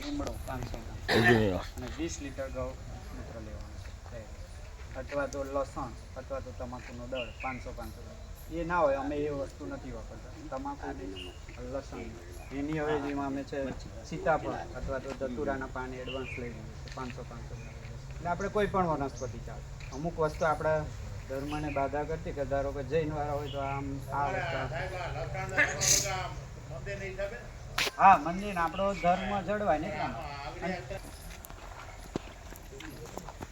લીમડો પાંચસો અને વીસ લીટર ઘઉં મૂત્ર લેવાનું છે. અથવા તો લસણ અથવા તો તમાકુનો દળ પાંચસો પાંચસો એ ના હોય અમે એ વસ્તુ નથી વાપરતા. તમાકુ લસણ. એની અવેજીમાં અમે છે સીતાફળ અથવા તો ધતુરાના પાન એડવાન્સ લઈ લઈએ છીએ પાંચસો પાંચસો એટલે આપણે કોઈ પણ વનસ્પતિ ચાલે. અમુક વસ્તુ આપણા ધર્મને બાધા કરતી કે ધારો કે જૈન વાળા હોય તો આમ આ વસ્તુ હા મંદિર આપણો ધર્મ જળવાય ને.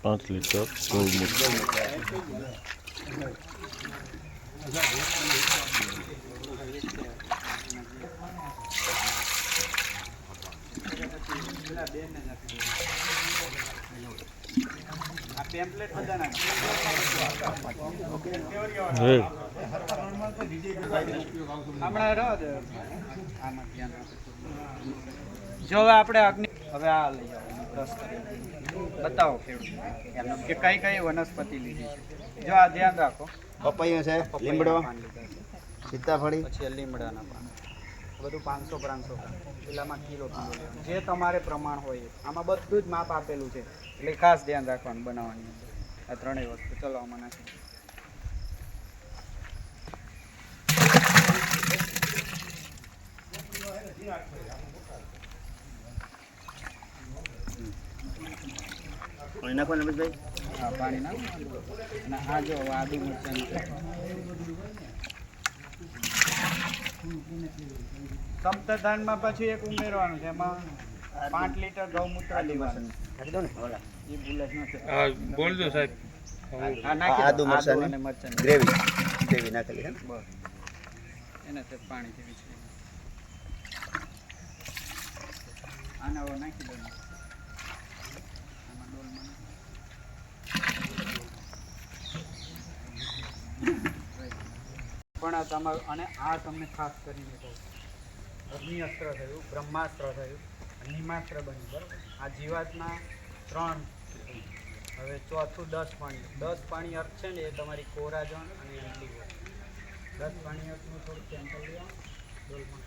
પાંચ લીટર ગૌમૂત્ર પેલા બેનને જ આપી દેવાનું. આ પેમ્પલેટ હમણાં રહો. જો. હવે આપણે અગ્નિ હવે આ લઈ બતાવો ખેડૂત એમનો કે કઈ કઈ વનસ્પતિ લીધી છે? જો આ ધ્યાન રાખો. પપૈયો છે લીમડો. સીતાફળી. પછી લીમડાના પાન. બધું પાંચસો પાંચસો. ગ્રામ પેલામાં કિલો કિલો. જે તમારે પ્રમાણ હોય આમાં બધું જ માપ આપેલું છે. એટલે ખાસ ધ્યાન રાખવાનું બનાવવાની અંદર. આ ત્રણેય વસ્તુ. ચલો આમાં નાખી પાણી નાખો ને ભાઈ હા પાણી નાખો. અને આ જો આદુ મરચાંની સપ્તધાનમાં પછી એક ઉમેરવાનું છે. એમાં પાંચ લીટર ગૌમૂત્ર લેવાનું. નાખી દો સાહેબ. આદુ ગ્રેવી. ગ્રેવી નાખેલી એને પાણી જેવી છે. આના નાખી દો આમાં ડોલમાં નાખી. પણ આ તમારું અને આ તમને ખાસ કરીને કહું અગ્નિ અસ્ત્ર થયું, બ્રહ્માસ્ત્ર થયું નિમાસ્ત્ર બન્યું, બરાબર? આ જીવાતના ત્રણ હવે ચોથું દસ પાણી. દસ પાણી અર્થ છે ને એ તમારી કોરાજન અને એમડી દસ પાણી અર્થનું થોડું સેમ્પલ લ્યો ડોલમાં.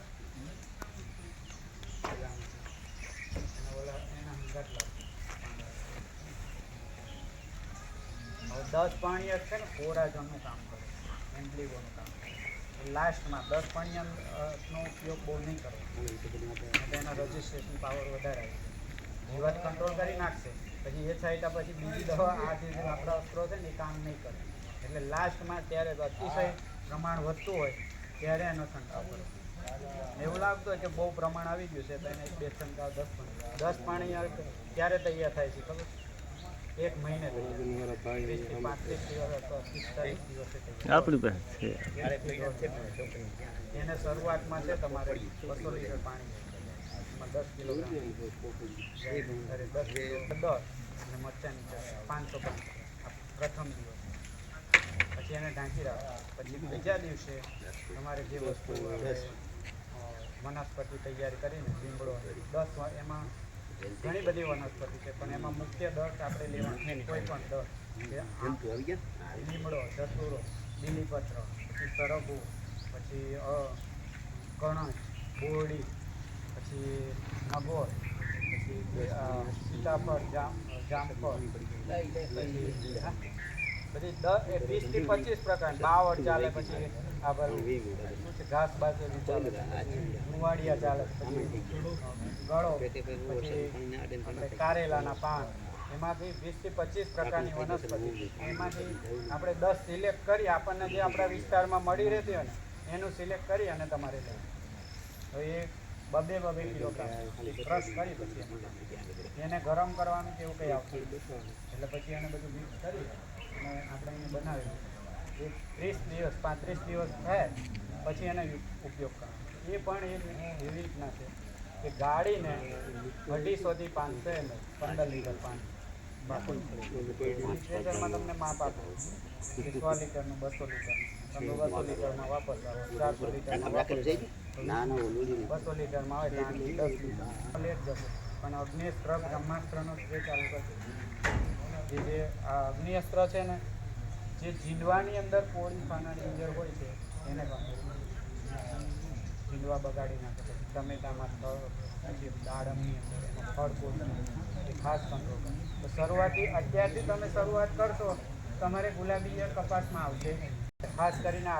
દસ પાણી અર્થ છે ને કોરાજનનું કામ કરે. એમ્પ્લીગોનું કામ. લાસ્ટમાં દસ પાણી નો ઉપયોગ બહુ નહીં કરવો. એનો રજિસ્ટ્રેશન પાવર વધારે આવે જાય જીવાત કંટ્રોલ કરી નાખશે. પછી એ થાય પછી બીજી દવા આ જે આપણા અસ્ત્રો છે ને એ કામ નહીં કરે. એટલે લાસ્ટમાં ત્યારે અતિશય પ્રમાણ વધતું હોય ત્યારે એનો છંટકાવ કરો એવું લાગતું હોય કે બહુ પ્રમાણ આવી ગયું છે, તો એને બે છંટકાવ દસ દસ પાણી ત્યારે તૈયાર થાય છે, ખબર? એક મહિને આપણી પાસે છે. એને શરૂઆતમાં છે તમારે બસો લીટર પાણી દસ કિલોગ્રામ. દસ કિલો દસ અને મરચાંની પાંચસો પાંચ પ્રથમ દિવસ. પછી એને ઢાંકી રાખો. પછી બીજા દિવસે તમારે જે વસ્તુ વનસ્પતિ તૈયાર કરીને લીમડો દસ એમાં ઘણી બધી વનસ્પતિ છે પણ એમાં મુખ્ય દસ આપણે લેવાનું કોઈ પણ દસ. લીમડો ધતુરો બીલીપત્ર પછી સરગુ પછી અ કણજ બોરડી પછી મગોર પછી સીતાફળ જામ જામફળ બધી દસ વીસથી પચીસ પ્રકાર બાવળ ચાલે પછી આ બધું ઘાસ ચાલે મુવાડિયા ચાલે પછી ગળો પછી કારેલાના પાન. એમાંથી વીસથી પચીસ પ્રકારની વનસ્પતિ. એમાંથી આપણે દસ સિલેક્ટ કરી આપણને જે આપણા વિસ્તારમાં મળી રહેતી હોય ને એનું સિલેક્ટ કરી અને તમારે હવે એ બબે બબે કિલો ક્રશ કરી પછી એને ગરમ કરવાનું કે એવું કંઈ આવતું એટલે પછી એને બધું મિક્સ કરી અને આપણે એને બનાવી ત્રીસ દિવસ પાંત્રીસ દિવસ થાય પછી એને ઉપયોગ કરવાનો એ પણ એ એવી રીતના છે કે ગાડીને અઢીસોથી પાંચસો એમ પંદર લીટર પાણી. લિટરમાં તમને માપ આપો. સો લીટરનું બસો લીટરનું. તમે બસો લીટરમાં વાપરતા હોય ચારસો લીટરમાં વાપરતા. બસો લીટરમાં આવે ત્યાં દસ લીટર. લેટ જશે. પણ અગ્નિઅસ્ત્ર બ્રહ્માસ્ત્રનો સ્પ્રે ચાલુ કરશે જે જે આ અગ્નિઅસ્ત્ર છે ને જે જીંડવાની અંદર કોળી ખાનાની અંદર હોય છે, એને જીંડવા બગાડી નાખે છે. ટમેટામાં થળ પછી દાડમની અંદર ખડકું એ ખાસ કંટ્રોલ કરે. તો શરૂઆતથી, અત્યારથી તમે શરૂઆત કરશો, તમારે ગુલાબી કપાસમાં આવશે. ખાસ કરીને